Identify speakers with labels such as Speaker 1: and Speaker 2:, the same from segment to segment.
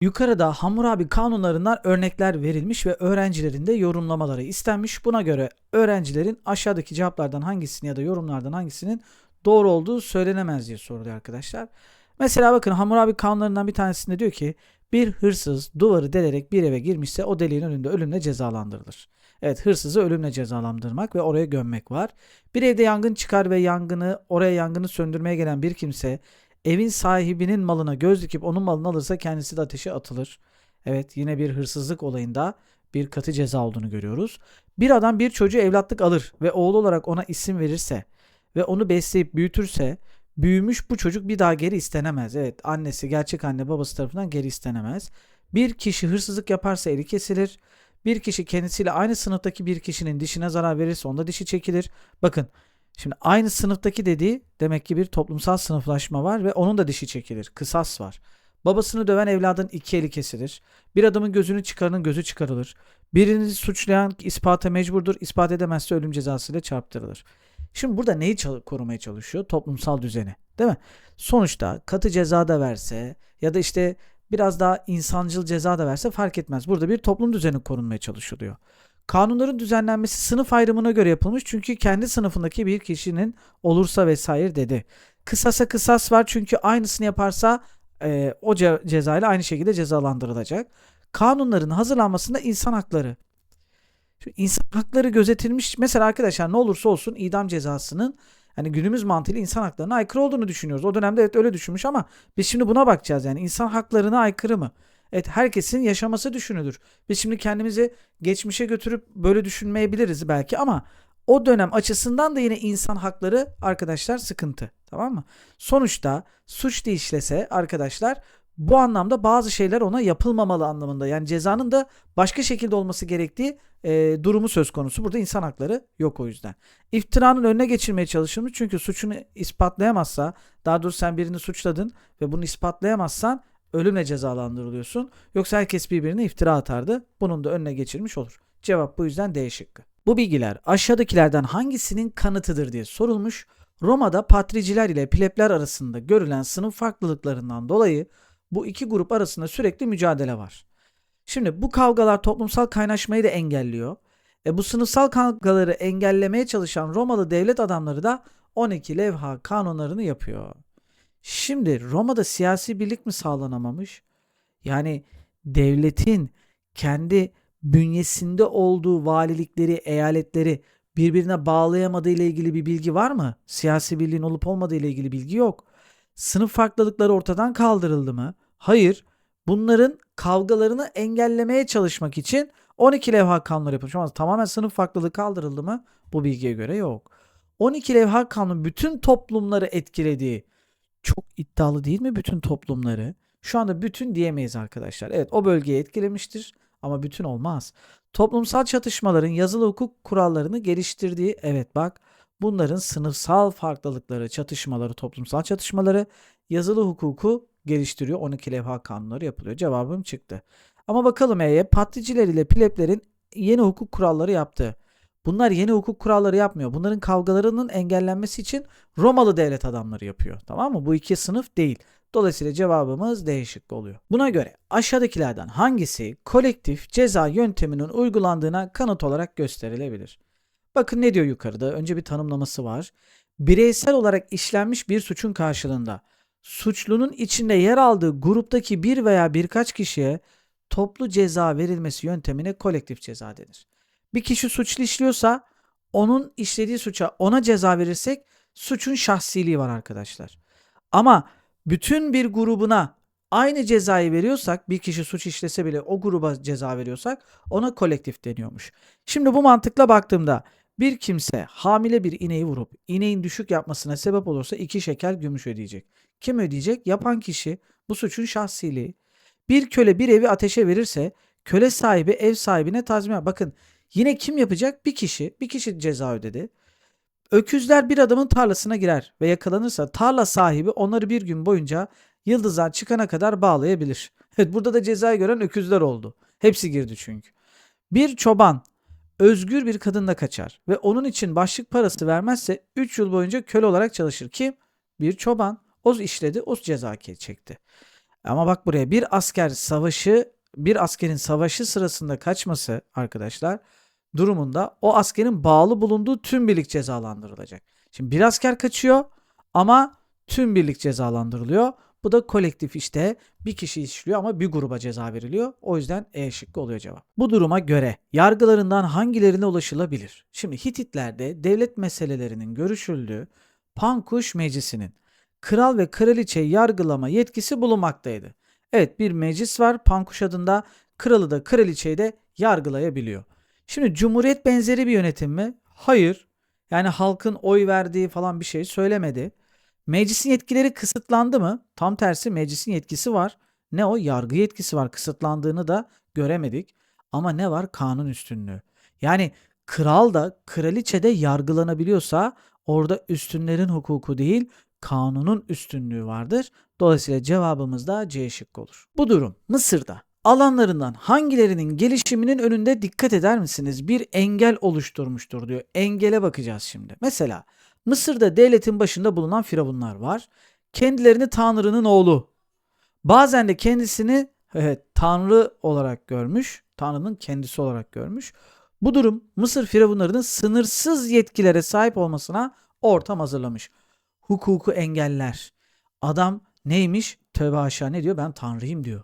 Speaker 1: Yukarıda Hammurabi kanunlarından örnekler verilmiş ve öğrencilerin de yorumlamaları istenmiş. Buna göre öğrencilerin aşağıdaki cevaplardan hangisinin ya da yorumlardan hangisinin doğru olduğu söylenemez diye soruluyor arkadaşlar. Mesela bakın Hammurabi kanunlarından bir tanesinde diyor ki bir hırsız duvarı delerek bir eve girmişse o deliğin önünde ölümle cezalandırılır. Evet hırsızı ölümle cezalandırmak ve oraya gömmek var. Bir evde yangın çıkar ve yangını oraya yangını söndürmeye gelen bir kimse evin sahibinin malına göz dikip onun malını alırsa kendisi de ateşe atılır. Evet yine bir hırsızlık olayında bir katı ceza olduğunu görüyoruz. Bir adam bir çocuğu evlatlık alır ve oğlu olarak ona isim verirse ve onu besleyip büyütürse büyümüş bu çocuk bir daha geri istenemez. Evet annesi gerçek anne babası tarafından geri istenemez. Bir kişi hırsızlık yaparsa eli kesilir. Bir kişi kendisiyle aynı sınıftaki bir kişinin dişine zarar verirse onda dişi çekilir. Bakın şimdi aynı sınıftaki dediği demek ki bir toplumsal sınıflaşma var ve onun da dişi çekilir. Kısas var. Babasını döven evladın iki eli kesilir. Bir adamın gözünü çıkaranın gözü çıkarılır. Birini suçlayan ispata mecburdur. İspat edemezse ölüm cezasıyla çarptırılır. Şimdi burada neyi korumaya çalışıyor? Toplumsal düzeni. Değil mi? Sonuçta katı ceza da verse ya da işte biraz daha insancıl ceza da verse fark etmez. Burada bir toplum düzeni korunmaya çalışılıyor. Kanunların düzenlenmesi sınıf ayrımına göre yapılmış çünkü kendi sınıfındaki bir kişinin olursa vesaire dedi. Kısasa kısas var çünkü aynısını yaparsa e, o ce- cezayla aynı şekilde cezalandırılacak. Kanunların hazırlanmasında insan hakları. Şu insan hakları gözetilmiş. Mesela arkadaşlar ne olursa olsun idam cezasının hani günümüz mantığıyla insan haklarına aykırı olduğunu düşünüyoruz. O dönemde evet öyle düşünmüş ama biz şimdi buna bakacağız yani insan haklarına aykırı mı? Evet herkesin yaşaması düşünülür. Biz şimdi kendimizi geçmişe götürüp böyle düşünmeyebiliriz belki ama o dönem açısından da yine insan hakları arkadaşlar sıkıntı. Tamam mı? Sonuçta suç işlese arkadaşlar bu anlamda bazı şeyler ona yapılmamalı anlamında. Yani cezanın da başka şekilde olması gerektiği e, durumu söz konusu. Burada insan hakları yok o yüzden. İftiranın önüne geçirmeye çalışılmış çünkü suçunu ispatlayamazsa daha doğrusu sen birini suçladın ve bunu ispatlayamazsan ölümle cezalandırılıyorsun. Yoksa herkes birbirine iftira atardı. Bunun da önüne geçirmiş olur. Cevap bu yüzden D şıkkı. Bu bilgiler aşağıdakilerden hangisinin kanıtıdır diye sorulmuş. Roma'da patriciler ile plebler arasında görülen sınıf farklılıklarından dolayı bu iki grup arasında sürekli mücadele var. Şimdi bu kavgalar toplumsal kaynaşmayı da engelliyor. E bu sınıfsal kavgaları engellemeye çalışan Romalı devlet adamları da 12 levha kanunlarını yapıyor. Şimdi Roma'da siyasi birlik mi sağlanamamış? Yani devletin kendi bünyesinde olduğu valilikleri, eyaletleri birbirine bağlayamadığı ile ilgili bir bilgi var mı? Siyasi birliğin olup olmadığı ile ilgili bilgi yok. Sınıf farklılıkları ortadan kaldırıldı mı? Hayır. Bunların kavgalarını engellemeye çalışmak için 12 levha kanunları yapılmış. Ama tamamen sınıf farklılığı kaldırıldı mı? Bu bilgiye göre yok. 12 levha kanunu bütün toplumları etkilediği çok iddialı değil mi bütün toplumları? Şu anda bütün diyemeyiz arkadaşlar. Evet o bölgeyi etkilemiştir ama bütün olmaz. Toplumsal çatışmaların yazılı hukuk kurallarını geliştirdiği evet bak bunların sınıfsal farklılıkları, çatışmaları, toplumsal çatışmaları yazılı hukuku geliştiriyor. 12 levha kanunları yapılıyor. Cevabım çıktı. Ama bakalım E'ye patriciler ile pleblerin yeni hukuk kuralları yaptı. Bunlar yeni hukuk kuralları yapmıyor. Bunların kavgalarının engellenmesi için Romalı devlet adamları yapıyor. Tamam mı? Bu iki sınıf değil. Dolayısıyla cevabımız D şıkkı oluyor. Buna göre aşağıdakilerden hangisi kolektif ceza yönteminin uygulandığına kanıt olarak gösterilebilir? Bakın ne diyor yukarıda? Önce bir tanımlaması var. Bireysel olarak işlenmiş bir suçun karşılığında suçlunun içinde yer aldığı gruptaki bir veya birkaç kişiye toplu ceza verilmesi yöntemine kolektif ceza denir. Bir kişi suçlu işliyorsa onun işlediği suça ona ceza verirsek suçun şahsiliği var arkadaşlar. Ama bütün bir grubuna aynı cezayı veriyorsak bir kişi suç işlese bile o gruba ceza veriyorsak ona kolektif deniyormuş. Şimdi bu mantıkla baktığımda bir kimse hamile bir ineği vurup ineğin düşük yapmasına sebep olursa iki şeker gümüş ödeyecek. Kim ödeyecek? Yapan kişi. Bu suçun şahsiliği. Bir köle bir evi ateşe verirse köle sahibi ev sahibine tazminat. Bakın yine kim yapacak? Bir kişi. Bir kişi ceza ödedi. Öküzler bir adamın tarlasına girer ve yakalanırsa tarla sahibi onları bir gün boyunca yıldızlar çıkana kadar bağlayabilir. Evet burada da cezayı gören öküzler oldu. Hepsi girdi çünkü. Bir çoban özgür bir kadınla kaçar ve onun için başlık parası vermezse 3 yıl boyunca köle olarak çalışır. Kim? Bir çoban. O işledi, o ceza çekti. Ama bak buraya bir asker savaşı bir askerin savaşı sırasında kaçması arkadaşlar durumunda o askerin bağlı bulunduğu tüm birlik cezalandırılacak. Şimdi bir asker kaçıyor ama tüm birlik cezalandırılıyor. Bu da kolektif işte bir kişi işliyor ama bir gruba ceza veriliyor. O yüzden E şıkkı oluyor cevap. Bu duruma göre yargılarından hangilerine ulaşılabilir? Şimdi Hititlerde devlet meselelerinin görüşüldüğü Pankuş Meclisi'nin kral ve kraliçeyi yargılama yetkisi bulunmaktaydı. Evet bir meclis var Pankuş adında kralı da kraliçeyi de yargılayabiliyor. Şimdi cumhuriyet benzeri bir yönetim mi? Hayır. Yani halkın oy verdiği falan bir şey söylemedi. Meclisin yetkileri kısıtlandı mı? Tam tersi meclisin yetkisi var. Ne o? Yargı yetkisi var. Kısıtlandığını da göremedik. Ama ne var? Kanun üstünlüğü. Yani kral da kraliçe de yargılanabiliyorsa orada üstünlerin hukuku değil kanunun üstünlüğü vardır. Dolayısıyla cevabımız da C şıkkı olur. Bu durum Mısır'da alanlarından hangilerinin gelişiminin önünde dikkat eder misiniz? Bir engel oluşturmuştur diyor. Engele bakacağız şimdi. Mesela Mısır'da devletin başında bulunan firavunlar var. Kendilerini Tanrı'nın oğlu. Bazen de kendisini evet, Tanrı olarak görmüş. Tanrı'nın kendisi olarak görmüş. Bu durum Mısır firavunlarının sınırsız yetkilere sahip olmasına ortam hazırlamış. Hukuku engeller. Adam neymiş? Tövbe aşağı ne diyor? Ben Tanrıyım diyor.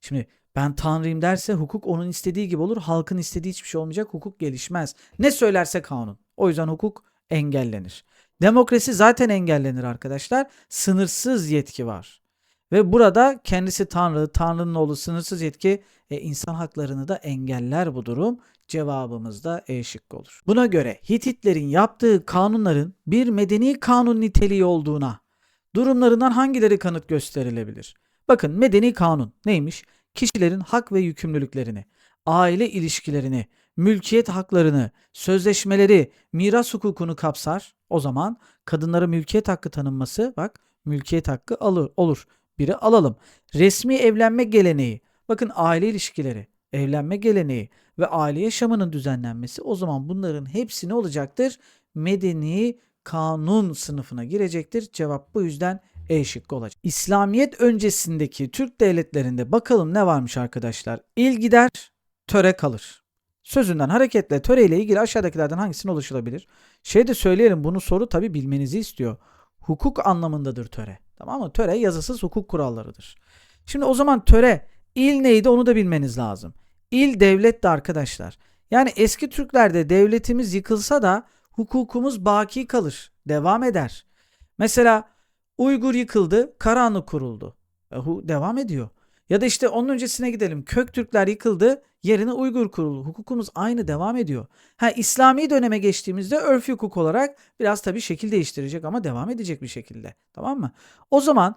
Speaker 1: Şimdi ben Tanrıyım derse hukuk onun istediği gibi olur. Halkın istediği hiçbir şey olmayacak. Hukuk gelişmez. Ne söylerse kanun. O yüzden hukuk engellenir. Demokrasi zaten engellenir arkadaşlar. Sınırsız yetki var. Ve burada kendisi Tanrı, Tanrı'nın oğlu sınırsız yetki e, insan haklarını da engeller bu durum. Cevabımız da E şıkkı olur. Buna göre Hititlerin yaptığı kanunların bir medeni kanun niteliği olduğuna durumlarından hangileri kanıt gösterilebilir? Bakın medeni kanun neymiş? Kişilerin hak ve yükümlülüklerini, aile ilişkilerini, mülkiyet haklarını, sözleşmeleri, miras hukukunu kapsar. O zaman kadınlara mülkiyet hakkı tanınması bak mülkiyet hakkı alır, olur. Biri alalım. Resmi evlenme geleneği. Bakın aile ilişkileri, evlenme geleneği ve aile yaşamının düzenlenmesi o zaman bunların hepsi ne olacaktır? Medeni kanun sınıfına girecektir. Cevap bu yüzden E şıkkı olacak. İslamiyet öncesindeki Türk devletlerinde bakalım ne varmış arkadaşlar? İl gider, töre kalır. Sözünden hareketle töre ile ilgili aşağıdakilerden hangisine ulaşılabilir? Şey de söyleyelim bunu soru tabi bilmenizi istiyor. Hukuk anlamındadır töre. Tamam mı? Töre yazısız hukuk kurallarıdır. Şimdi o zaman töre il neydi onu da bilmeniz lazım. İl devletti arkadaşlar. Yani eski Türklerde devletimiz yıkılsa da hukukumuz baki kalır. Devam eder. Mesela Uygur yıkıldı, Karahanlı kuruldu. E, devam ediyor. Ya da işte onun öncesine gidelim. Köktürkler yıkıldı, yerine Uygur kuruldu. Hukukumuz aynı devam ediyor. Ha İslami döneme geçtiğimizde örf hukuk olarak biraz tabii şekil değiştirecek ama devam edecek bir şekilde. Tamam mı? O zaman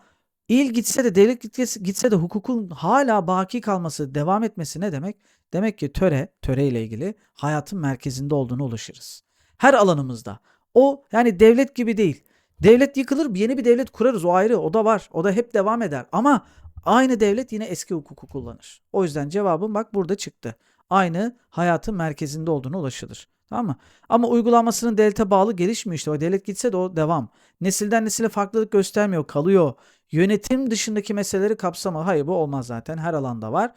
Speaker 1: il gitse de devlet gitse de hukukun hala baki kalması, devam etmesi ne demek? Demek ki töre, töre ile ilgili hayatın merkezinde olduğunu ulaşırız. Her alanımızda. O yani devlet gibi değil. Devlet yıkılır yeni bir devlet kurarız o ayrı o da var. O da hep devam eder. Ama Aynı devlet yine eski hukuku kullanır. O yüzden cevabım bak burada çıktı. Aynı hayatın merkezinde olduğunu ulaşılır. Tamam mı? Ama uygulamasının devlete bağlı gelişmiyor işte. O devlet gitse de o devam. Nesilden nesile farklılık göstermiyor, kalıyor. Yönetim dışındaki meseleleri kapsama. Hayır bu olmaz zaten. Her alanda var.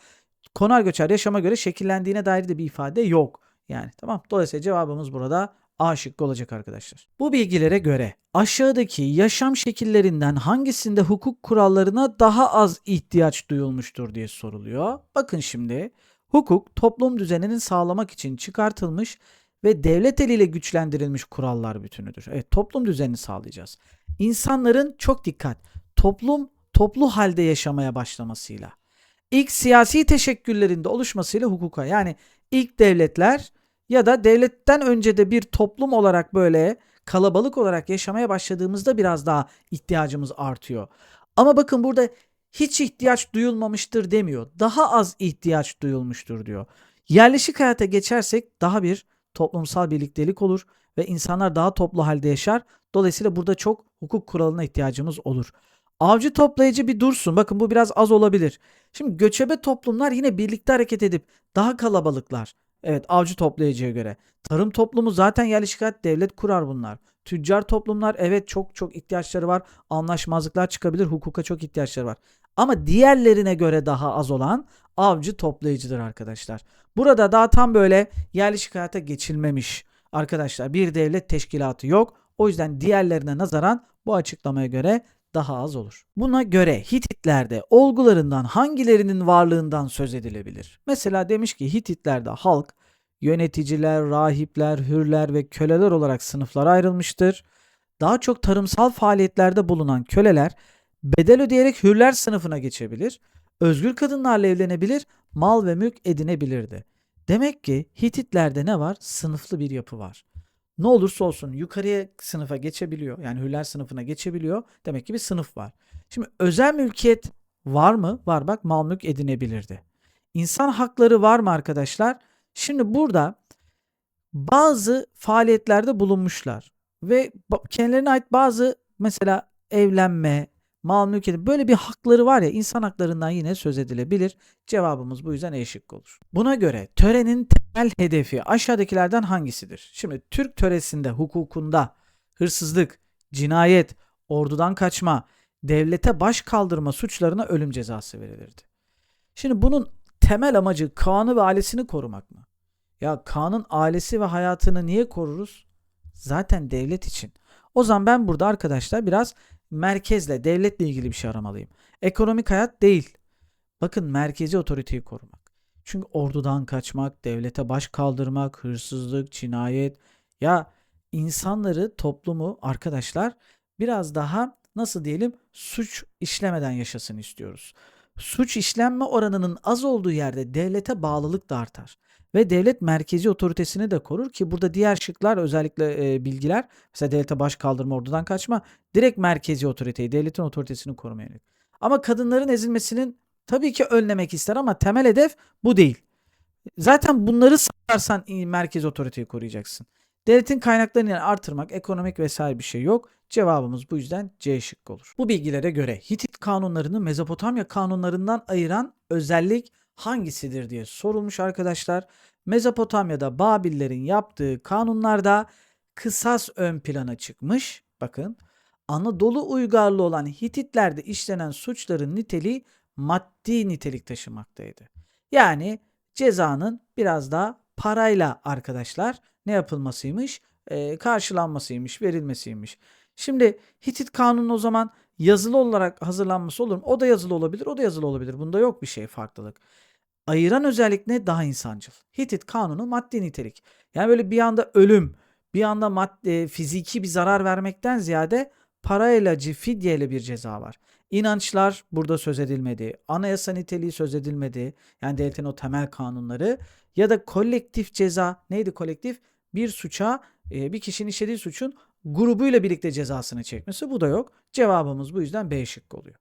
Speaker 1: Konar göçer yaşama göre şekillendiğine dair de bir ifade yok. Yani tamam. Dolayısıyla cevabımız burada A şıkkı olacak arkadaşlar. Bu bilgilere göre aşağıdaki yaşam şekillerinden hangisinde hukuk kurallarına daha az ihtiyaç duyulmuştur diye soruluyor. Bakın şimdi hukuk toplum düzeninin sağlamak için çıkartılmış ve devlet eliyle güçlendirilmiş kurallar bütünüdür. Evet toplum düzenini sağlayacağız. İnsanların çok dikkat toplum toplu halde yaşamaya başlamasıyla ilk siyasi teşekküllerinde oluşmasıyla hukuka yani ilk devletler ya da devletten önce de bir toplum olarak böyle kalabalık olarak yaşamaya başladığımızda biraz daha ihtiyacımız artıyor. Ama bakın burada hiç ihtiyaç duyulmamıştır demiyor. Daha az ihtiyaç duyulmuştur diyor. Yerleşik hayata geçersek daha bir toplumsal birliktelik olur ve insanlar daha toplu halde yaşar. Dolayısıyla burada çok hukuk kuralına ihtiyacımız olur. Avcı toplayıcı bir dursun. Bakın bu biraz az olabilir. Şimdi göçebe toplumlar yine birlikte hareket edip daha kalabalıklar. Evet avcı toplayıcıya göre. Tarım toplumu zaten yerleşik hayat devlet kurar bunlar. Tüccar toplumlar evet çok çok ihtiyaçları var. Anlaşmazlıklar çıkabilir. Hukuka çok ihtiyaçları var. Ama diğerlerine göre daha az olan avcı toplayıcıdır arkadaşlar. Burada daha tam böyle yerleşik hayata geçilmemiş arkadaşlar. Bir devlet teşkilatı yok. O yüzden diğerlerine nazaran bu açıklamaya göre daha az olur. Buna göre Hititlerde olgularından hangilerinin varlığından söz edilebilir? Mesela demiş ki Hititlerde halk yöneticiler, rahipler, hürler ve köleler olarak sınıflara ayrılmıştır. Daha çok tarımsal faaliyetlerde bulunan köleler bedel ödeyerek hürler sınıfına geçebilir, özgür kadınlarla evlenebilir, mal ve mülk edinebilirdi. Demek ki Hititlerde ne var? Sınıflı bir yapı var. Ne olursa olsun yukarıya sınıfa geçebiliyor. Yani hürler sınıfına geçebiliyor. Demek ki bir sınıf var. Şimdi özel mülkiyet var mı? Var bak mal mülk edinebilirdi. İnsan hakları var mı arkadaşlar? Şimdi burada bazı faaliyetlerde bulunmuşlar ve kendilerine ait bazı mesela evlenme, mal mülk edinme böyle bir hakları var ya insan haklarından yine söz edilebilir. Cevabımız bu yüzden E şıkkı olur. Buna göre törenin temel hedefi aşağıdakilerden hangisidir? Şimdi Türk töresinde hukukunda hırsızlık, cinayet, ordudan kaçma, devlete baş kaldırma suçlarına ölüm cezası verilirdi. Şimdi bunun temel amacı Kaan'ı ve ailesini korumak mı? Ya Kaan'ın ailesi ve hayatını niye koruruz? Zaten devlet için. O zaman ben burada arkadaşlar biraz merkezle, devletle ilgili bir şey aramalıyım. Ekonomik hayat değil. Bakın merkezi otoriteyi korumak. Çünkü ordudan kaçmak, devlete baş kaldırmak, hırsızlık, cinayet. Ya insanları, toplumu arkadaşlar biraz daha nasıl diyelim suç işlemeden yaşasın istiyoruz. Suç işlenme oranının az olduğu yerde devlete bağlılık da artar. Ve devlet merkezi otoritesini de korur ki burada diğer şıklar özellikle e, bilgiler mesela devlete baş kaldırma ordudan kaçma direkt merkezi otoriteyi devletin otoritesini korumaya yönelik. Ama kadınların ezilmesinin tabii ki önlemek ister ama temel hedef bu değil. Zaten bunları sağlarsan merkezi otoriteyi koruyacaksın. Devletin kaynaklarını artırmak, ekonomik vesaire bir şey yok. Cevabımız bu yüzden C şıkkı olur. Bu bilgilere göre Hitit kanunlarını Mezopotamya kanunlarından ayıran özellik hangisidir diye sorulmuş arkadaşlar. Mezopotamya'da Babillerin yaptığı kanunlarda kısas ön plana çıkmış. Bakın Anadolu uygarlığı olan Hititlerde işlenen suçların niteliği maddi nitelik taşımaktaydı. Yani cezanın biraz daha parayla arkadaşlar ne yapılmasıymış? Ee, karşılanmasıymış, verilmesiymiş. Şimdi Hitit kanunu o zaman yazılı olarak hazırlanması olur mu? O da yazılı olabilir, o da yazılı olabilir. Bunda yok bir şey farklılık. Ayıran özellik ne? Daha insancıl. Hitit kanunu maddi nitelik. Yani böyle bir anda ölüm, bir anda madde, fiziki bir zarar vermekten ziyade parayla, fidyeyle bir ceza var. İnançlar burada söz edilmedi. Anayasa niteliği söz edilmedi. Yani devletin o temel kanunları ya da kolektif ceza neydi kolektif? Bir suça e, bir kişinin işlediği suçun grubuyla birlikte cezasını çekmesi bu da yok. Cevabımız bu yüzden B şıkkı oluyor.